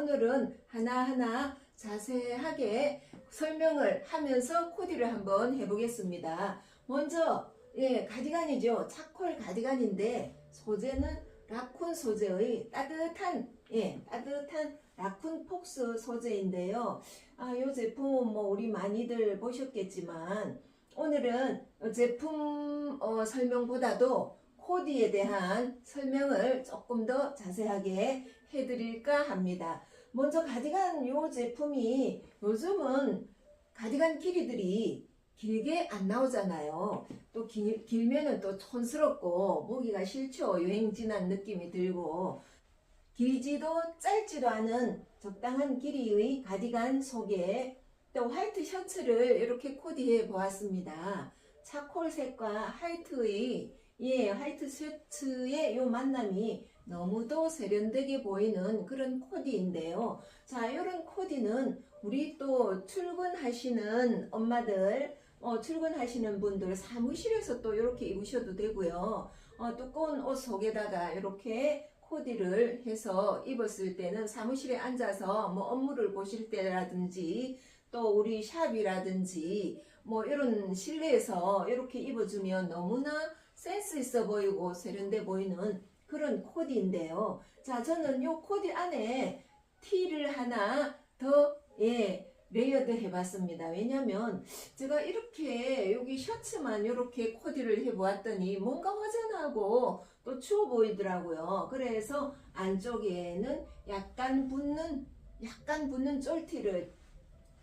오늘은 하나하나 자세하게 설명을 하면서 코디를 한번 해보겠습니다. 먼저 예 가디건이죠. 차콜 가디건인데 소재는 라쿤 소재의 따뜻한 예 따뜻한 라쿤 폭스 소재인데요. 아, 이 제품은 뭐 우리 많이들 보셨겠지만 오늘은 제품 어, 설명보다도 코디에 대한 설명을 조금 더 자세하게 해드릴까 합니다. 먼저 가디건 이 제품이 요즘은 가디건 길이들이 길게 안 나오잖아요. 또 길, 길면은 또 촌스럽고 보기가 싫죠. 여행 지난 느낌이 들고 길지도 짧지도 않은 적당한 길이의 가디건 속에 또 화이트 셔츠를 이렇게 코디해 보았습니다. 차콜색과 화이트의 예, 화이트 셔츠의 요 만남이 너무도 세련되게 보이는 그런 코디인데요. 자, 이런 코디는 우리 또 출근하시는 엄마들, 어, 출근하시는 분들 사무실에서 또 이렇게 입으셔도 되고요. 어, 두꺼운 옷 속에다가 이렇게 코디를 해서 입었을 때는 사무실에 앉아서 뭐 업무를 보실 때라든지 또 우리 샵이라든지 뭐 이런 실내에서 이렇게 입어주면 너무나 센스 있어 보이고 세련돼 보이는 그런 코디인데요. 자, 저는 요 코디 안에 티를 하나 더, 예, 레이어드 해봤습니다. 왜냐면 제가 이렇게 여기 셔츠만 이렇게 코디를 해보았더니 뭔가 허전하고 또 추워 보이더라고요. 그래서 안쪽에는 약간 붙는, 약간 붙는 쫄티를,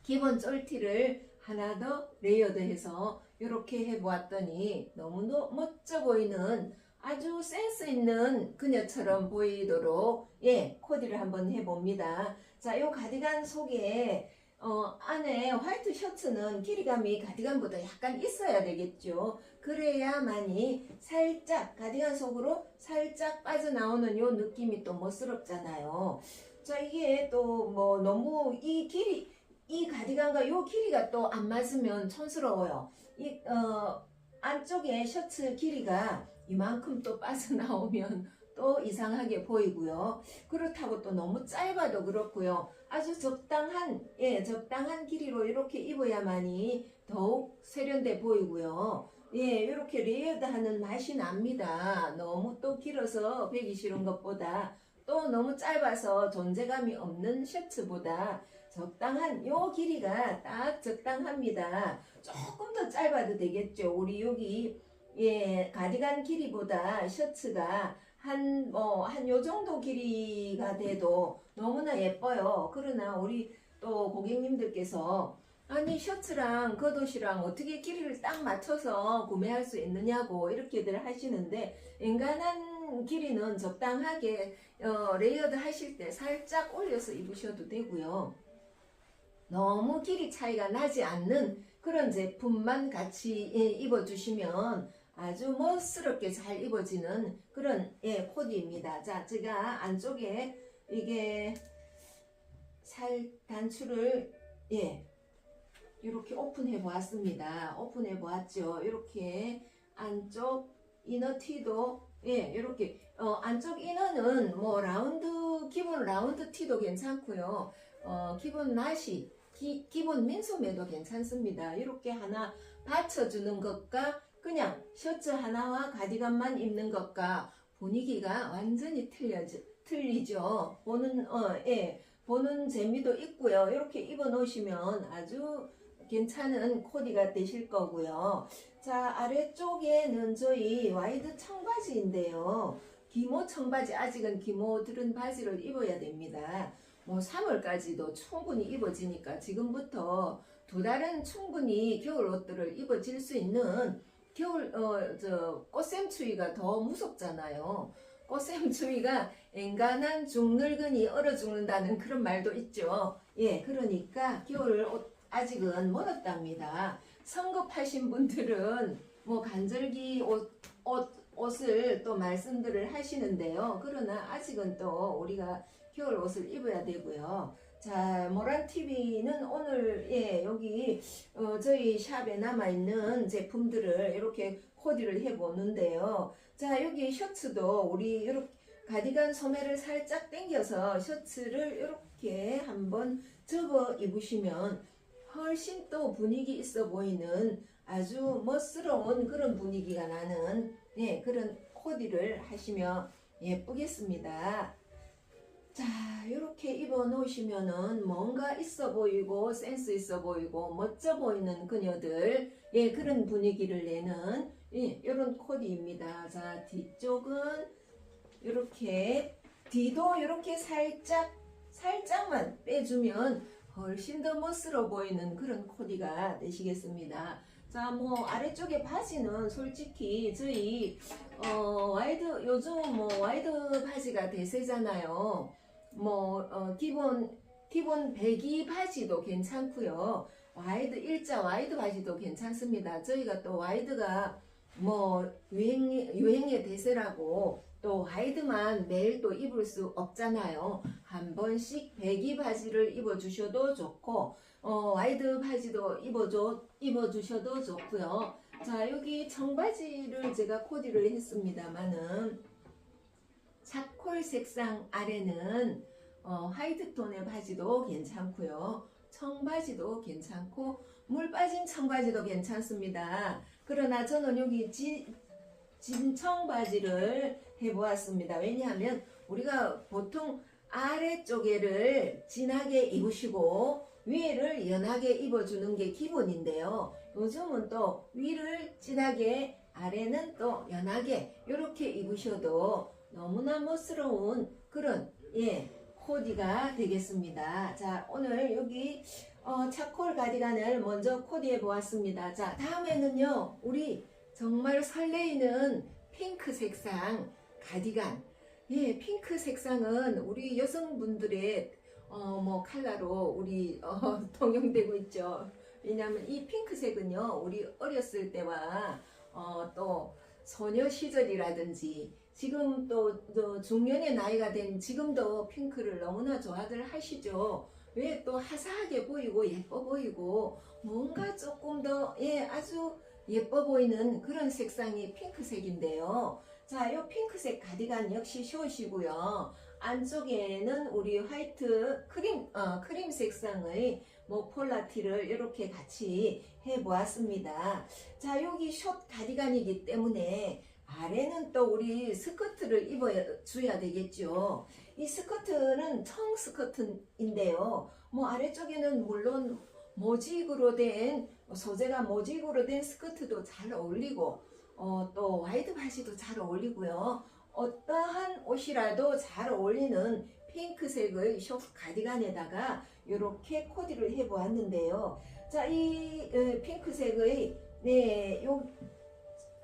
기본 쫄티를 하나 더 레이어드 해서 이렇게 해보았더니 너무도 멋져 보이는 아주 센스 있는 그녀처럼 보이도록 예 코디를 한번 해봅니다. 자, 요 가디건 속에 어, 안에 화이트 셔츠는 길이감이 가디건보다 약간 있어야 되겠죠. 그래야만이 살짝 가디건 속으로 살짝 빠져나오는 요 느낌이 또 멋스럽잖아요. 자, 이게 또 뭐 너무 이 길이 이 가디건과 요 길이가 또 안 맞으면 촌스러워요. 이 어, 안쪽에 셔츠 길이가 이만큼 또 빠져나오면 또 이상하게 보이고요. 그렇다고 또 너무 짧아도 그렇고요. 아주 적당한 예 적당한 길이로 이렇게 입어야만이 더욱 세련돼 보이고요. 예 이렇게 레이어드하는 맛이 납니다. 너무 또 길어서 배기 싫은 것보다 또 너무 짧아서 존재감이 없는 셔츠보다 적당한 요 길이가 딱 적당합니다. 조금 더 짧아도 되겠죠. 우리 여기 예 가디건 길이보다 셔츠가 한 뭐 한 요 정도 길이가 돼도 너무나 예뻐요. 그러나 우리 또 고객님들께서 아니 셔츠랑 겉옷이랑 어떻게 길이를 딱 맞춰서 구매할 수 있느냐고 이렇게들 하시는데 인간한 길이는 적당하게 어, 레이어드 하실 때 살짝 올려서 입으셔도 되고요. 너무 길이 차이가 나지 않는 그런 제품만 같이 예, 입어주시면 아주 멋스럽게 잘 입어지는 그런 예, 코디입니다. 자, 제가 안쪽에 이게 살 단추를 예 이렇게 오픈해 보았습니다. 오픈해 보았죠. 이렇게 안쪽 이너 티도 예 이렇게 어, 안쪽 이너는 뭐 라운드 기본 라운드 티도 괜찮고요. 어, 기본 나시 기, 기본 민소매도 괜찮습니다. 이렇게 하나 받쳐주는 것과 그냥 셔츠 하나와 가디건만 입는 것과 분위기가 완전히 틀려지, 틀리죠. 보는 어, 예, 보는 재미도 있고요. 이렇게 입어 놓으시면 아주 괜찮은 코디가 되실 거고요. 자, 아래쪽에는 저희 와이드 청바지인데요. 기모 청바지, 아직은 기모 들은 바지를 입어야 됩니다. 뭐 3월까지도 충분히 입어지니까 지금부터 두 달은 충분히 겨울 옷들을 입어질 수 있는 겨울 어 저 꽃샘추위가 더 무섭잖아요. 꽃샘추위가 엔간한 중늙은이 얼어 죽는다는 그런 말도 있죠. 예, 그러니까 겨울 옷 아직은 멀었답니다. 성급하신 분들은 뭐 간절기 옷, 옷 옷을 또 말씀들을 하시는데요. 그러나 아직은 또 우리가 겨울 옷을 입어야 되고요. 자, 모란 TV는 오늘 예 여기 어, 저희 샵에 남아 있는 제품들을 이렇게 코디를 해 보는데요. 자, 여기 셔츠도 우리 이렇게 가디건 소매를 살짝 당겨서 셔츠를 이렇게 한번 접어 입으시면 훨씬 또 분위기 있어 보이는 아주 멋스러운 그런 분위기가 나는 예, 그런 코디를 하시면 예쁘겠습니다. 자, 이렇게 입어 놓으시면은 뭔가 있어 보이고 센스 있어 보이고 멋져 보이는 그녀들 예, 그런 분위기를 내는 예, 이런 코디입니다. 자, 뒤쪽은 이렇게 뒤도 이렇게 살짝 살짝만 빼주면 훨씬 더 멋스러워 보이는 그런 코디가 되시겠습니다. 자, 뭐 아래쪽에 바지는 솔직히 저희 어, 와이드 요즘 뭐 와이드 바지가 대세잖아요. 뭐 어, 기본 기본 배기 바지도 괜찮고요. 와이드 일자 와이드 바지도 괜찮습니다. 저희가 또 와이드가 뭐 유행 유행의 대세라고 또 와이드만 매일 또 입을 수 없잖아요. 한 번씩 배기 바지를 입어 주셔도 좋고 어, 와이드 바지도 입어줘 입어 주셔도 좋고요. 자 여기 청바지를 제가 코디를 했습니다만은 차콜 색상 아래는 어, 화이트 톤의 바지도 괜찮고요. 청바지도 괜찮고 물 빠진 청바지도 괜찮습니다. 그러나 저는 여기 진, 진청바지를 해보았습니다. 왜냐하면 우리가 보통 아래쪽에를 진하게 입으시고 위에를 연하게 입어주는 게 기본인데요. 요즘은 또 위를 진하게 아래는 또 연하게 이렇게 입으셔도 너무나 멋스러운 그런 예 코디가 되겠습니다. 자 오늘 여기 어, 차콜 가디건을 먼저 코디해 보았습니다. 자 다음에는요 우리 정말 설레이는 핑크 색상 가디건 예 핑크 색상은 우리 여성분들의 어, 뭐 컬러로 우리 어, 통용되고 있죠. 왜냐하면 이 핑크색은요 우리 어렸을 때와 어, 또 소녀 시절이라든지 지금 또, 또 중년의 나이가 된 지금도 핑크를 너무나 좋아들 하시죠. 왜 또 화사하게 보이고 예뻐 보이고 뭔가 조금 더 예 아주 예뻐 보이는 그런 색상이 핑크색인데요. 자, 이 핑크색 가디건 역시 숏이고요. 안쪽에는 우리 화이트 크림 어, 크림 색상의 뭐 폴라티를 이렇게 같이 해 보았습니다. 자, 여기 숏 가디건이기 때문에 아래는 또 우리 스커트를 입어 줘야 되겠죠. 이 스커트는 청 스커트인데요. 뭐 아래쪽에는 물론 모직으로 된 소재가 모직으로 된 스커트도 잘 어울리고 어, 또 와이드 바지도 잘 어울리고요. 어떠한 옷이라도 잘 어울리는 핑크색의 숏 가디건에다가 이렇게 코디를 해 보았는데요. 자, 이 어, 핑크색의 네, 요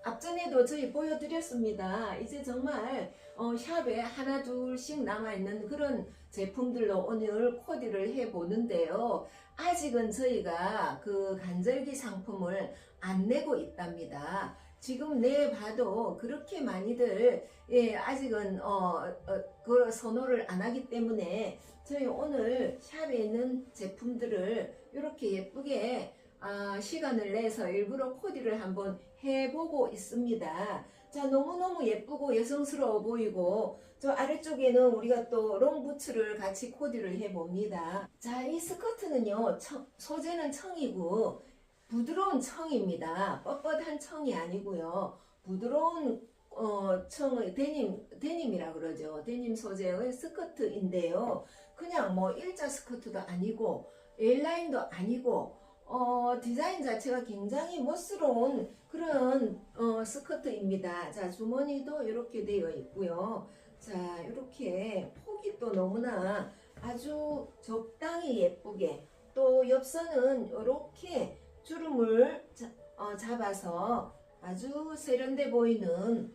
앞전에도 저희 보여드렸습니다. 이제 정말 어, 샵에 하나 둘씩 남아있는 그런 제품들로 오늘 코디를 해보는데요. 아직은 저희가 그 간절기 상품을 안 내고 있답니다. 지금 내봐도 그렇게 많이들 예, 아직은 어, 어, 그 선호를 안 하기 때문에 저희 오늘 샵에 있는 제품들을 이렇게 예쁘게 아, 시간을 내서 일부러 코디를 한번 해보고 있습니다. 자, 너무너무 예쁘고 여성스러워 보이고, 저 아래쪽에는 우리가 또 롱부츠를 같이 코디를 해봅니다. 자, 이 스커트는요, 청, 소재는 청이고, 부드러운 청입니다. 뻣뻣한 청이 아니고요. 부드러운 어, 청의 데님, 데님이라 그러죠. 데님 소재의 스커트인데요. 그냥 뭐 일자 스커트도 아니고, L라인도 아니고, 어, 디자인 자체가 굉장히 멋스러운 그런 어, 스커트입니다. 자, 주머니도 이렇게 되어 있고요. 자, 이렇게 폭이 또 너무나 아주 적당히 예쁘게 또 옆선은 이렇게 주름을 자, 어, 잡아서 아주 세련돼 보이는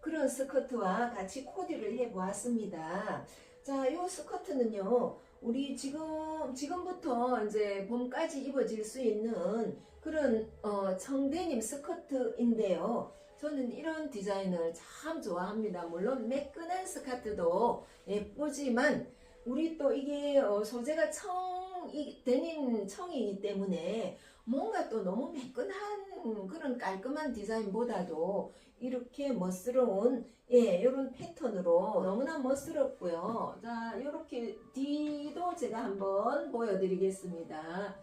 그런 스커트와 같이 코디를 해 보았습니다. 자, 이 스커트는요. 우리 지금 지금부터 이제 봄까지 입어질 수 있는 그런 어, 청데님 스커트인데요. 저는 이런 디자인을 참 좋아합니다. 물론 매끈한 스커트도 예쁘지만 우리 또 이게 어, 소재가 청 이, 데님 청이기 때문에 뭔가 또 너무 매끈한 그런 깔끔한 디자인보다도 이렇게 멋스러운 예, 이런 패턴으로 너무나 멋스럽고요. 자, 이렇게 뒤도 제가 한번 보여드리겠습니다.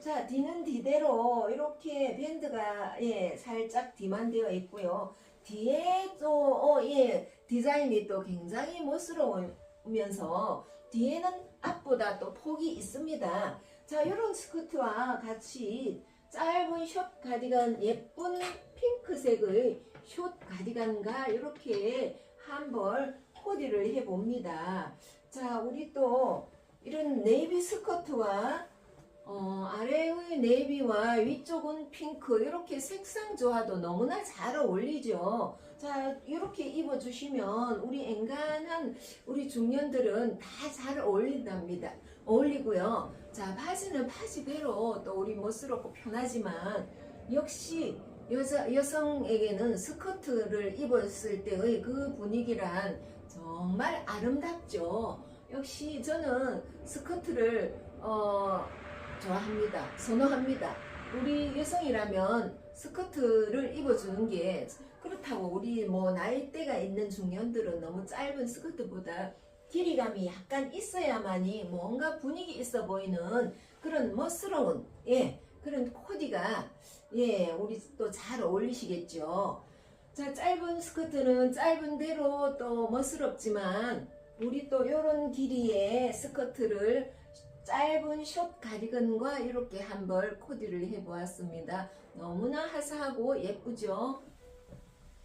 자, 뒤는 뒤대로 이렇게 밴드가 예, 살짝 뒤만 되어 있고요. 뒤에 또 어, 예, 디자인이 또 굉장히 멋스러우면서 뒤에는 앞보다 또 폭이 있습니다. 자, 이런 스커트와 같이 짧은 숏 가디건 예쁜 핑크색의 숏 가디건과 이렇게 한벌 코디를 해봅니다. 자, 우리 또 이런 네이비 스커트와 어, 아래의 네이비와 위쪽은 핑크 이렇게 색상 조화도 너무나 잘 어울리죠. 자 이렇게 입어주시면 우리 엔간한 우리 중년들은 다 잘 어울린답니다. 어울리고요. 자 바지는 바지대로 또 우리 멋스럽고 편하지만 역시 여자 여성에게는 스커트를 입었을 때의 그 분위기란 정말 아름답죠. 역시 저는 스커트를 어, 좋아합니다. 선호합니다. 우리 여성이라면 스커트를 입어주는 게 그렇다고 우리 뭐 나이대가 있는 중년들은 너무 짧은 스커트보다 길이감이 약간 있어야만이 뭔가 분위기 있어 보이는 그런 멋스러운 예 그런 코디가 예 우리 또 잘 어울리시겠죠. 자 짧은 스커트는 짧은 대로 또 멋스럽지만 우리 또 이런 길이의 스커트를 짧은 숏 가디건과 이렇게 한벌 코디를 해보았습니다. 너무나 화사하고 예쁘죠?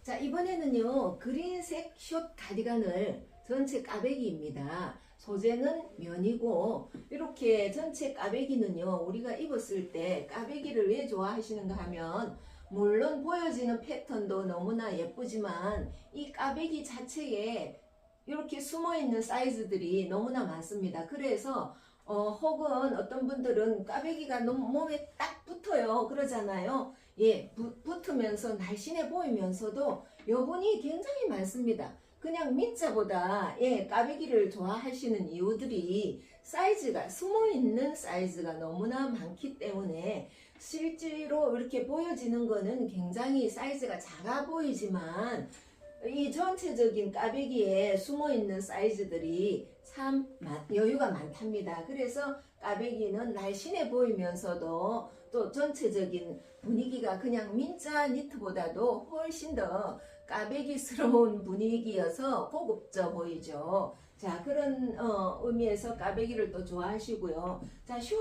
자, 이번에는요, 그린색 숏 가디건을 전체 까베기입니다. 소재는 면이고, 이렇게 전체 까베기는요, 우리가 입었을 때 까베기를 왜 좋아하시는가 하면, 물론 보여지는 패턴도 너무나 예쁘지만, 이 까베기 자체에 이렇게 숨어 있는 사이즈들이 너무나 많습니다. 그래서 어, 혹은 어떤 분들은 까베기가 너무 몸에 딱 붙어요. 그러잖아요. 예, 부, 붙으면서 날씬해 보이면서도 여분이 굉장히 많습니다. 그냥 민자보다 예, 까베기를 좋아하시는 이유들이 사이즈가 숨어 있는 사이즈가 너무나 많기 때문에 실제로 이렇게 보여지는 거는 굉장히 사이즈가 작아 보이지만 이 전체적인 까베기에 숨어 있는 사이즈들이 참 많- 여유가 많답니다. 그래서 까베기는 날씬해 보이면서도 또 전체적인 분위기가 그냥 민자 니트보다도 훨씬 더 까베기스러운 분위기여서 고급져 보이죠. 자 그런 어, 의미에서 까베기를 또 좋아하시고요. 자 숏,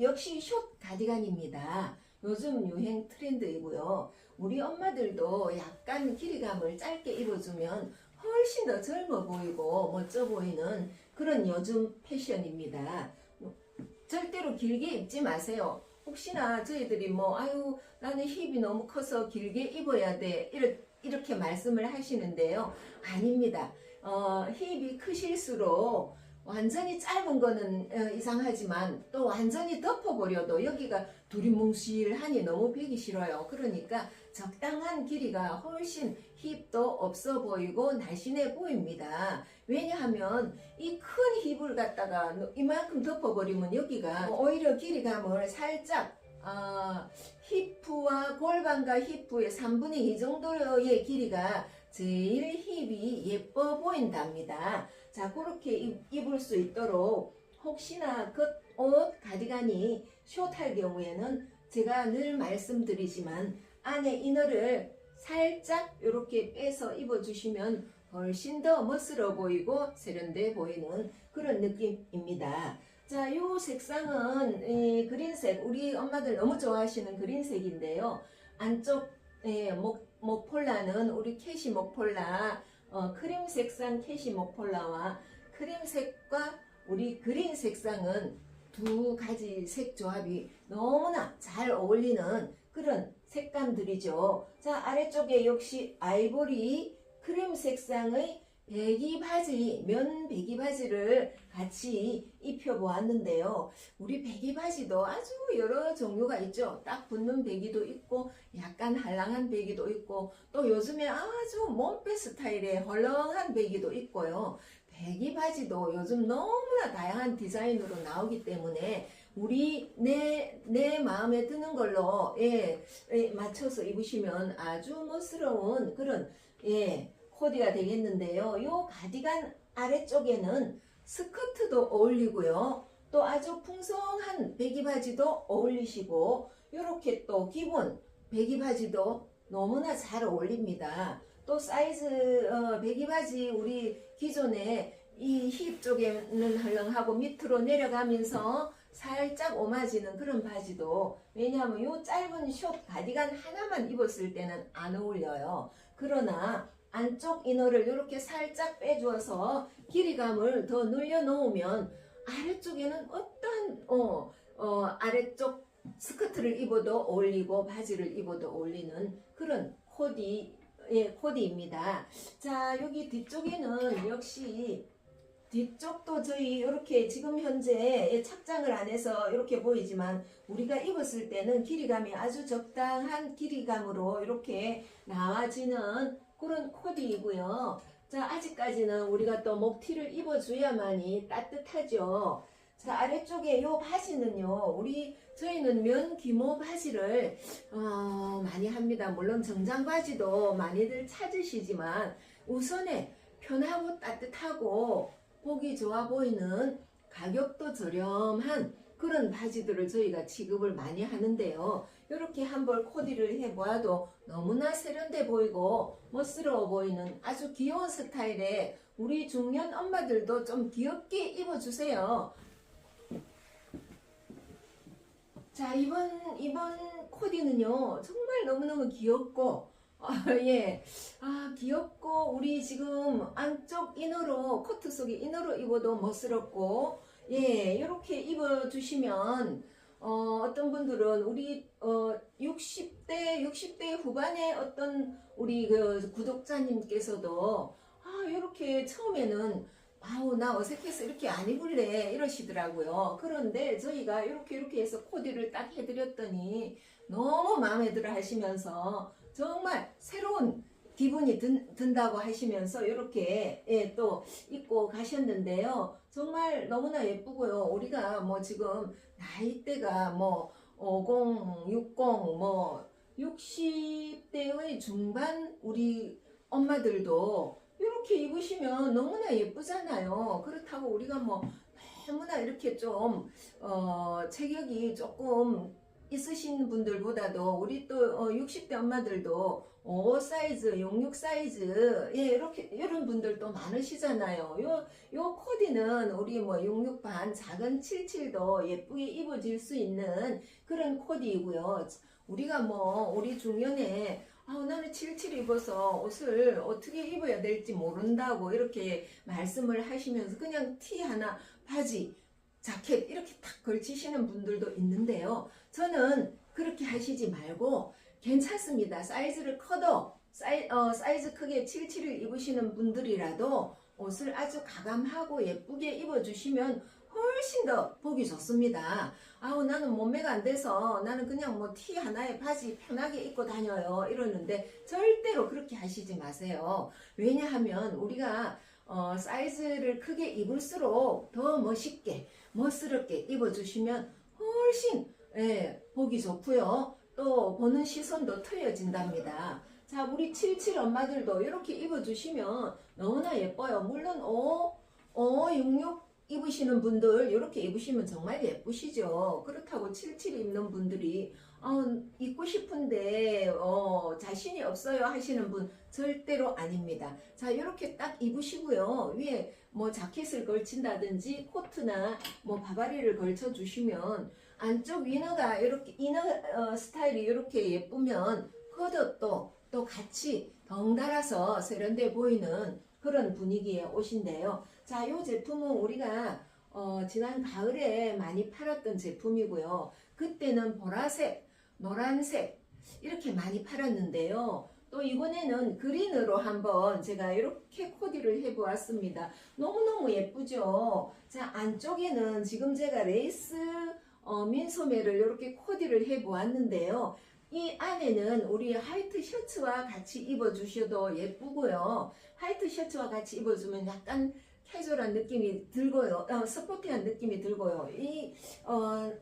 역시 숏 가디건입니다. 요즘 유행 트렌드이고요. 우리 엄마들도 약간 길이감을 짧게 입어주면 훨씬 더 젊어 보이고 멋져 보이는 그런 요즘 패션입니다. 절대로 길게 입지 마세요. 혹시나 저희들이 뭐 아유 나는 힙이 너무 커서 길게 입어야 돼 이렇게, 이렇게 말씀을 하시는데요. 아닙니다. 어, 힙이 크실수록 완전히 짧은 거는 어, 이상하지만 또 완전히 덮어버려도 여기가 두리뭉실하니 너무 배기 싫어요. 그러니까 적당한 길이가 훨씬 힙도 없어 보이고 날씬해 보입니다. 왜냐하면 이 큰 힙을 갖다가 이만큼 덮어버리면 여기가 오히려 길이감을 살짝 어, 히프와 골반과 히프의 3분의 2 정도의 길이가 제일 힙이 예뻐 보인답니다. 자, 그렇게 입, 입을 수 있도록 혹시나 그 옷 가디건이 숏할 경우에는 제가 늘 말씀드리지만 안에 이너를 살짝 이렇게 빼서 입어주시면 훨씬 더 멋스러워 보이고 세련돼 보이는 그런 느낌입니다. 자, 이 색상은 이 그린색, 우리 엄마들 너무 좋아하시는 그린색인데요. 안쪽 예, 목, 목폴라는 우리 캐시 목폴라, 어, 크림 색상 캐시 목폴라와 크림 색과 우리 그린 색상은 두 가지 색 조합이 너무나 잘 어울리는 그런 색감들이죠. 자, 아래쪽에 역시 아이보리 크림 색상의 배기 바지, 면 배기 바지를 같이 입혀 보았는데요. 우리 배기 바지도 아주 여러 종류가 있죠. 딱 붙는 배기도 있고, 약간 한랑한 배기도 있고, 또 요즘에 아주 몸빼 스타일의 헐렁한 배기도 있고요. 배기 바지도 요즘 너무나 다양한 디자인으로 나오기 때문에 우리 내, 내 마음에 드는 걸로 예, 예, 맞춰서 입으시면 아주 멋스러운 그런 예, 코디가 되겠는데요. 요 가디건 아래쪽에는 스커트도 어울리고요. 또 아주 풍성한 배기 바지도 어울리시고 요렇게 또 기본 배기 바지도 너무나 잘 어울립니다. 또 사이즈 어, 배기 바지 우리 기존에 이 힙 쪽에는 헐렁하고 밑으로 내려가면서 살짝 오마지는 그런 바지도 왜냐하면 요 짧은 숏 가디건 하나만 입었을 때는 안 어울려요. 그러나 안쪽 이너를 이렇게 살짝 빼주어서 길이감을 더 늘려 놓으면 아래쪽에는 어떠한 어, 어, 아래쪽 스커트를 입어도 어울리고 바지를 입어도 어울리는 그런 코디 예, 코디입니다. 자 여기 뒤쪽에는 역시 뒤쪽도 저희 이렇게 지금 현재 착장을 안 해서 이렇게 보이지만 우리가 입었을 때는 길이감이 아주 적당한 길이감으로 이렇게 나와지는 그런 코디이고요. 자 아직까지는 우리가 또 목티를 입어줘야만이 따뜻하죠. 자 아래쪽에 요 바지는요 우리 저희는 면 기모 바지를 어, 많이 합니다. 물론 정장 바지도 많이들 찾으시지만 우선에 편하고 따뜻하고 보기 좋아 보이는 가격도 저렴한 그런 바지들을 저희가 취급을 많이 하는데요. 이렇게 한벌 코디를 해보아도 너무나 세련돼 보이고 멋스러워 보이는 아주 귀여운 스타일의 우리 중년 엄마들도 좀 귀엽게 입어주세요. 자 이번 이번 코디는요 정말 너무너무 귀엽고 아, 예. 아, 귀엽고, 우리 지금 안쪽 이너로, 코트 속에 이너로 입어도 멋스럽고, 예, 이렇게 입어주시면, 어, 어떤 분들은 우리, 어, 60대, 60대 후반의 어떤 우리 그 구독자님께서도, 아, 이렇게 처음에는, 아우, 나 어색해서 이렇게 안 입을래. 이러시더라고요. 그런데 저희가 이렇게 이렇게 해서 코디를 딱 해드렸더니, 너무 마음에 들어 하시면서, 정말 새로운 기분이 든, 든다고 하시면서 이렇게 예, 또 입고 가셨는데요. 정말 너무나 예쁘고요. 우리가 뭐 지금 나이대가 뭐 50, 60, 뭐 60대의 중반 우리 엄마들도 이렇게 입으시면 너무나 예쁘잖아요. 그렇다고 우리가 뭐 너무나 이렇게 좀 어, 체격이 조금 있으신 분들보다도 우리 또 어, 60대 엄마들도 5 사이즈, 66 사이즈 예 이렇게 이런 분들도 많으시잖아요. 요 요 코디는 우리 뭐 66 반 작은 77도 예쁘게 입어질 수 있는 그런 코디이고요. 우리가 뭐 우리 중년에 아, 나는 77 입어서 옷을 어떻게 입어야 될지 모른다고 이렇게 말씀을 하시면서 그냥 티 하나, 바지, 자켓 이렇게 탁 걸치시는 분들도 있는데요. 저는 그렇게 하시지 말고 괜찮습니다. 사이즈를 커도 사이, 어, 사이즈 크게 77을 입으시는 분들이라도 옷을 아주 가감하고 예쁘게 입어주시면 훨씬 더 보기 좋습니다. 아우 나는 몸매가 안 돼서 나는 그냥 뭐 티 하나에 바지 편하게 입고 다녀요 이러는데 절대로 그렇게 하시지 마세요. 왜냐하면 우리가 어, 사이즈를 크게 입을수록 더 멋있게 멋스럽게 입어주시면 훨씬 예, 보기 좋고요. 또 보는 시선도 틀려진답니다. 자, 우리 77 엄마들도 이렇게 입어주시면 너무나 예뻐요. 물론 5, 5, 66 입으시는 분들 이렇게 입으시면 정말 예쁘시죠. 그렇다고 77 입는 분들이 어, 입고 싶은데 어, 자신이 없어요 하시는 분 절대로 아닙니다. 자 이렇게 딱 입으시고요. 위에 뭐 자켓을 걸친다든지 코트나 뭐 바바리를 걸쳐 주시면 안쪽 위너가 이렇게 이너 어, 스타일이 이렇게 예쁘면 겉옷도 또 같이 덩달아서 세련돼 보이는 그런 분위기의 옷인데요. 자, 이 제품은 우리가 어, 지난 가을에 많이 팔았던 제품이고요. 그때는 보라색, 노란색 이렇게 많이 팔았는데요. 또 이번에는 그린으로 한번 제가 이렇게 코디를 해보았습니다. 너무너무 예쁘죠? 자, 안쪽에는 지금 제가 레이스 어, 민소매를 이렇게 코디를 해 보았는데요. 이 안에는 우리 화이트 셔츠와 같이 입어주셔도 예쁘고요. 화이트 셔츠와 같이 입어주면 약간 캐주얼한 느낌이 들고요. 어, 스포티한 느낌이 들고요. 이 어,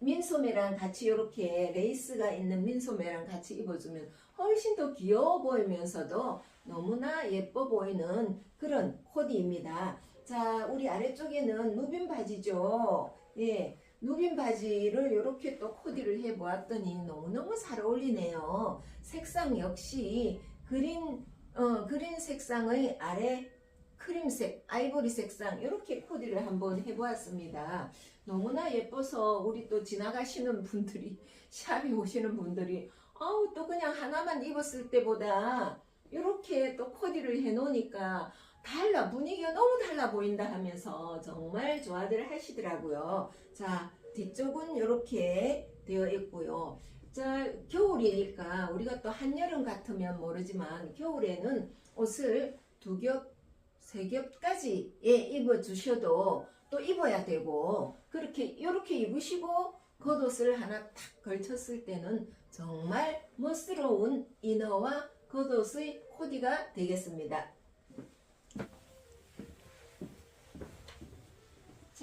민소매랑 같이 이렇게 레이스가 있는 민소매랑 같이 입어주면 훨씬 더 귀여워 보이면서도 너무나 예뻐 보이는 그런 코디입니다. 자, 우리 아래쪽에는 누빈 바지죠. 예, 누빈 바지를 이렇게 또 코디를 해 보았더니 너무너무 잘 어울리네요. 색상 역시 그린, 어, 그린 색상의 아래 크림색, 아이보리 색상 이렇게 코디를 한번 해보았습니다. 너무나 예뻐서 우리 또 지나가시는 분들이 샵에 오시는 분들이 아우 또 그냥 하나만 입었을 때보다 이렇게 또 코디를 해놓으니까 달라 분위기가 너무 달라 보인다 하면서 정말 좋아들 하시더라고요. 자 뒤쪽은 이렇게 되어 있고요. 자 겨울이니까 우리가 또 한여름 같으면 모르지만 겨울에는 옷을 두 겹, 세 겹까지 예, 입어 주셔도 또 입어야 되고 그렇게 이렇게 입으시고 겉옷을 하나 탁 걸쳤을 때는 정말 멋스러운 이너와 겉옷의 코디가 되겠습니다.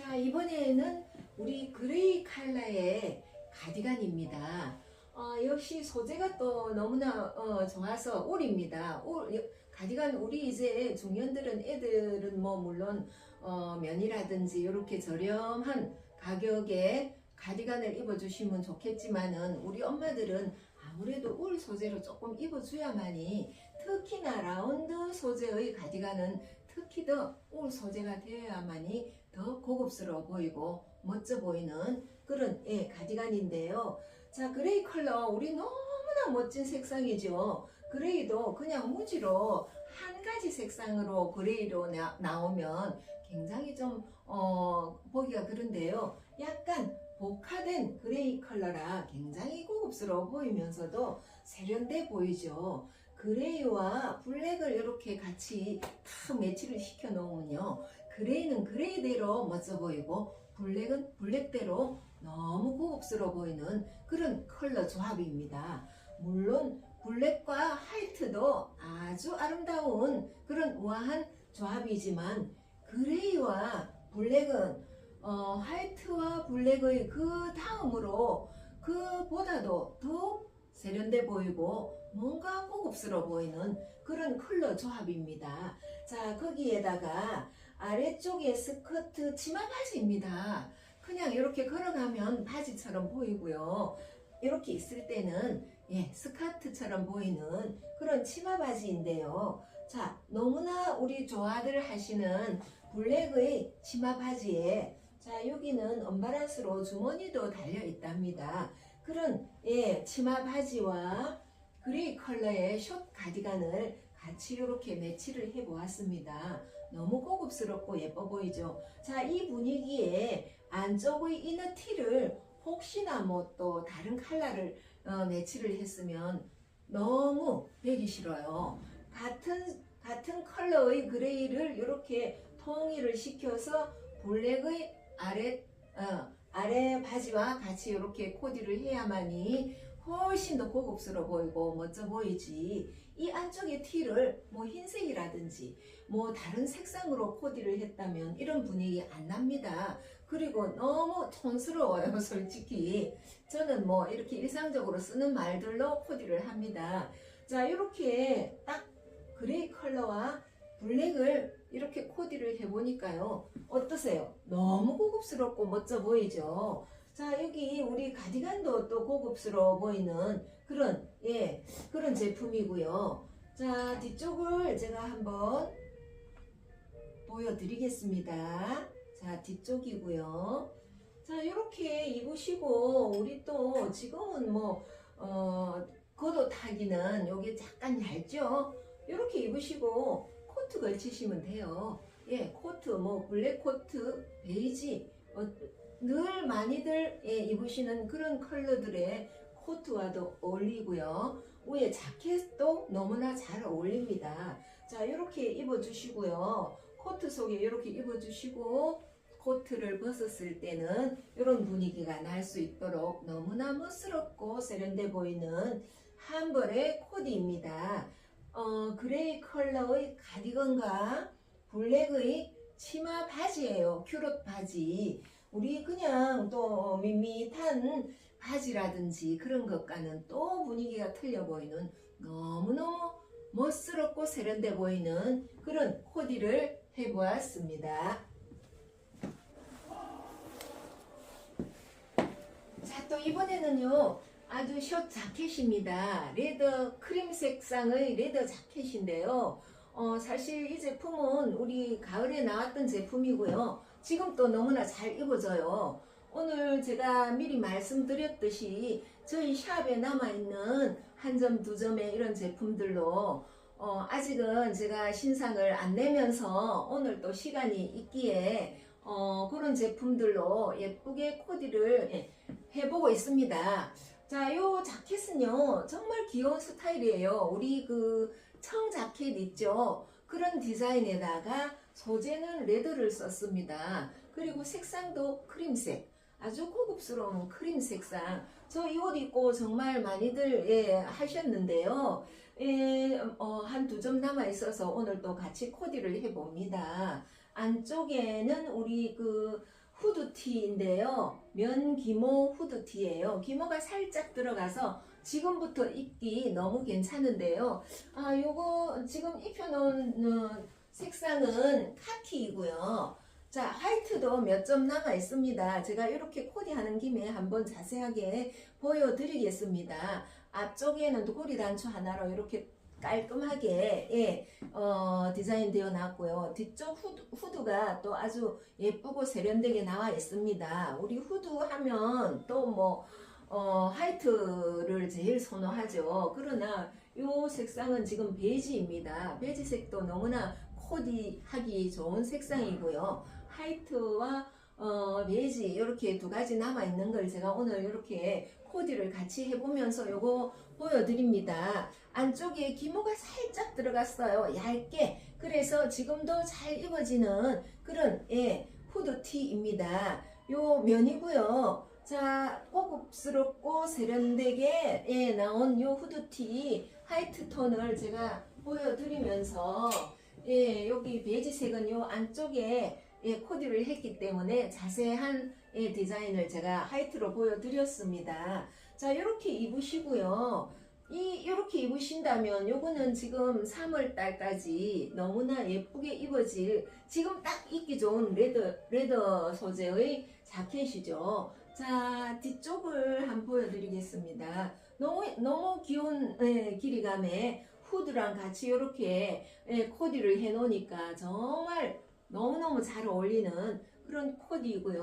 자 이번에는 우리 그레이 컬러의 가디건입니다. 어, 역시 소재가 또 너무나 어, 좋아서 울입니다. 울, 가디건 우리 이제 중년들은 애들은 뭐 물론 어, 면이라든지 이렇게 저렴한 가격에 가디건을 입어주시면 좋겠지만은 우리 엄마들은 아무래도 울 소재로 조금 입어줘야만이 특히나 라운드 소재의 가디건은 특히 더울 소재가 되어야만이 더 고급스러워 보이고 멋져 보이는 그런 예, 가디건인데요. 자 그레이 컬러 우리 너무나 멋진 색상이죠. 그레이도 그냥 무지로 한 가지 색상으로 그레이로 나, 나오면 굉장히 좀 어, 보기가 그런데요. 약간 복화된 그레이 컬러라 굉장히 고급스러워 보이면서도 세련돼 보이죠. 그레이와 블랙을 이렇게 같이 다 매치를 시켜 놓으면요. 그레이는 그레이대로 멋져 보이고 블랙은 블랙대로 너무 고급스러워 보이는 그런 컬러 조합입니다. 물론 블랙과 화이트도 아주 아름다운 그런 우아한 조합이지만 그레이와 블랙은 어, 화이트와 블랙의 그 다음으로 그보다도 더 세련돼 보이고 뭔가 고급스러워 보이는 그런 컬러 조합입니다. 자 거기에다가 아래쪽에 스커트 치마 바지입니다. 그냥 이렇게 걸어가면 바지처럼 보이고요. 이렇게 있을 때는 예, 스커트처럼 보이는 그런 치마 바지인데요. 자, 너무나 우리 좋아들 하시는 블랙의 치마 바지에 자, 여기는 언바란스로 주머니도 달려 있답니다. 그런 예, 치마 바지와 그레이 컬러의 숏 가디건을 같이 이렇게 매치를 해 보았습니다. 너무 고급스럽고 예뻐 보이죠? 자, 이 분위기에 안쪽의 이너 티를 혹시나 뭐 또 다른 컬러를 어, 매치를 했으면 너무 배기 싫어요. 같은 같은 컬러의 그레이를 이렇게 통일을 시켜서 블랙의 아래 어, 아래 바지와 같이 이렇게 코디를 해야만이 훨씬 더 고급스러워 보이고 멋져 보이지. 이 안쪽에 티를 뭐 흰색이라든지 뭐 다른 색상으로 코디를 했다면 이런 분위기 안 납니다. 그리고 너무 촌스러워요, 솔직히. 저는 뭐 이렇게 일상적으로 쓰는 말들로 코디를 합니다. 자, 이렇게 딱 그레이 컬러와 블랙을 이렇게 코디를 해보니까요. 어떠세요? 너무 고급스럽고 멋져 보이죠? 자, 여기 우리 가디건도 또 고급스러워 보이는 그런, 예, 그런 제품이고요. 자, 뒤쪽을 제가 한번 보여드리겠습니다. 자, 뒤쪽이고요. 자, 이렇게 입으시고, 우리 또 지금은 뭐, 어, 겉옷 하기는 여기 약간 얇죠? 이렇게 입으시고, 코트 걸치시면 돼요. 예, 코트, 뭐, 블랙 코트, 베이지, 어, 늘 많이들 예, 입으시는 그런 컬러들의 코트와도 어울리고요. 위에 자켓도 너무나 잘 어울립니다. 자, 이렇게 입어주시고요. 코트 속에 이렇게 입어주시고, 코트를 벗었을 때는 이런 분위기가 날 수 있도록 너무나 멋스럽고 세련돼 보이는 한 벌의 코디입니다. 어, 그레이 컬러의 가디건과 블랙의 치마 바지예요. 큐럿 바지. 우리 그냥 또 밋밋한 바지라든지 그런 것과는 또 분위기가 틀려 보이는 너무너무 멋스럽고 세련돼 보이는 그런 코디를 해보았습니다. 자, 또 이번에는요, 아주 숏 자켓입니다. 레더 크림 색상의 레더 자켓인데요. 어, 사실 이 제품은 우리 가을에 나왔던 제품이고요. 지금 또 너무나 잘 입어져요. 오늘 제가 미리 말씀드렸듯이 저희 샵에 남아있는 한 점, 두 점의 이런 제품들로 어, 아직은 제가 신상을 안 내면서 오늘 또 시간이 있기에 어, 그런 제품들로 예쁘게 코디를 예, 해보고 있습니다. 자, 요 자켓은요, 정말 귀여운 스타일이에요. 우리 그 청 자켓 있죠? 그런 디자인에다가 소재는 레더를 썼습니다. 그리고 색상도 크림색. 아주 고급스러운 크림 색상. 저 이 옷 입고 정말 많이들 예, 하셨는데요. 예, 어, 한두 점 남아 있어서 오늘 또 같이 코디를 해봅니다. 안쪽에는 우리 그 후드티인데요. 면 기모 후드티예요. 기모가 살짝 들어가서 지금부터 입기 너무 괜찮은데요. 아, 요거 지금 입혀놓은 어, 색상은 카키이고요. 자, 화이트도 몇 점 남아 있습니다. 제가 이렇게 코디하는 김에 한번 자세하게 보여드리겠습니다. 앞쪽에는 도리 단추 하나로 이렇게 깔끔하게 예, 어, 디자인되어 놨고요. 뒤쪽 후드, 후드 가 또 아주 예쁘고 세련되게 나와 있습니다. 우리 후드 하면 또뭐 어, 화이트를 제일 선호하죠. 그러나 이 색상은 지금 베이지입니다. 베이지색도 너무나 코디 하기 좋은 색상이고요. 화이트와 어, 베이지 이렇게 두 가지 남아 있는 걸 제가 오늘 이렇게 코디를 같이 해보면서 요거 보여드립니다. 안쪽에 기모가 살짝 들어갔어요. 얇게. 그래서 지금도 잘 입어지는 그런 예, 후드티입니다. 요 면이고요. 자, 고급스럽고 세련되게 예, 나온 요 후드티 화이트 톤을 제가 보여드리면서 예, 여기 베이지색은 요 안쪽에 예, 코디를 했기 때문에 자세한 예, 디자인을 제가 화이트로 보여드렸습니다. 자, 이렇게 입으시고요. 이 이렇게 입으신다면 요거는 지금 3월 달까지 너무나 예쁘게 입어질 지금 딱 입기 좋은 레더 레더 소재의 자켓이죠. 자, 뒤쪽을 한번 보여드리겠습니다. 너무 너무 귀여운 예, 길이감의 후드랑 같이 이렇게 예, 코디를 해 놓으니까 정말 너무너무 잘 어울리는 그런 코디이고요.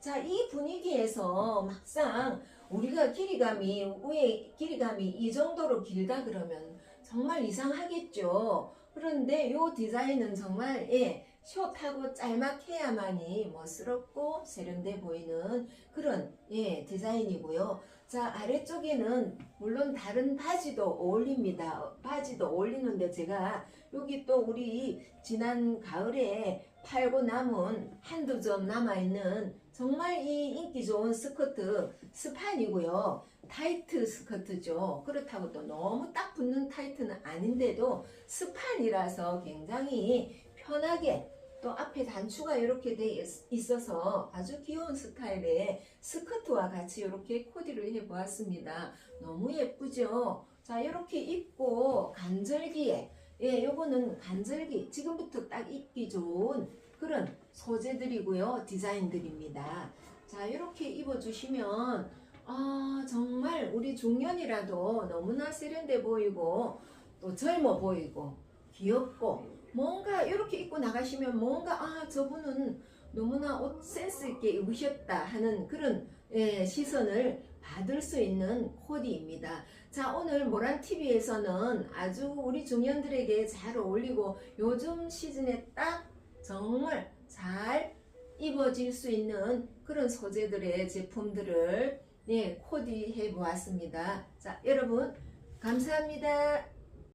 자, 이 분위기에서 막상 우리가 길이감이, 위에 길이감이 이 정도로 길다 그러면 정말 이상하겠죠. 그런데 이 디자인은 정말, 예, 숏하고 짤막해야만이 멋스럽고 세련돼 보이는 그런, 예, 디자인이고요. 자, 아래쪽에는 물론 다른 바지도 어울립니다. 바지도 어울리는데 제가 여기 또 우리 지난 가을에 팔고 남은 한두 점 남아있는 정말 이 인기 좋은 스커트 스판이고요. 타이트 스커트죠. 그렇다고 또 너무 딱 붙는 타이트는 아닌데도 스판이라서 굉장히 편하게 또 앞에 단추가 이렇게 돼 있- 있어서 아주 귀여운 스타일의 스커트와 같이 이렇게 코디를 해보았습니다. 너무 예쁘죠? 자, 이렇게 입고 간절기에 예, 요거는 간절기 지금부터 딱 입기 좋은 그런 소재들이고요. 디자인들입니다. 자, 이렇게 입어주시면 아, 정말 우리 중년이라도 너무나 세련돼 보이고 또 젊어 보이고 귀엽고 뭔가 이렇게 입고 나가시면 뭔가 아, 저분은 너무나 옷 센스 있게 입으셨다 하는 그런 예, 시선을 받을 수 있는 코디입니다. 자, 오늘 모란TV에서는 아주 우리 중년들에게 잘 어울리고 요즘 시즌에 딱 정말 잘 입어질 수 있는 그런 소재들의 제품들을 네, 코디해 보았습니다. 자, 여러분, 감사합니다.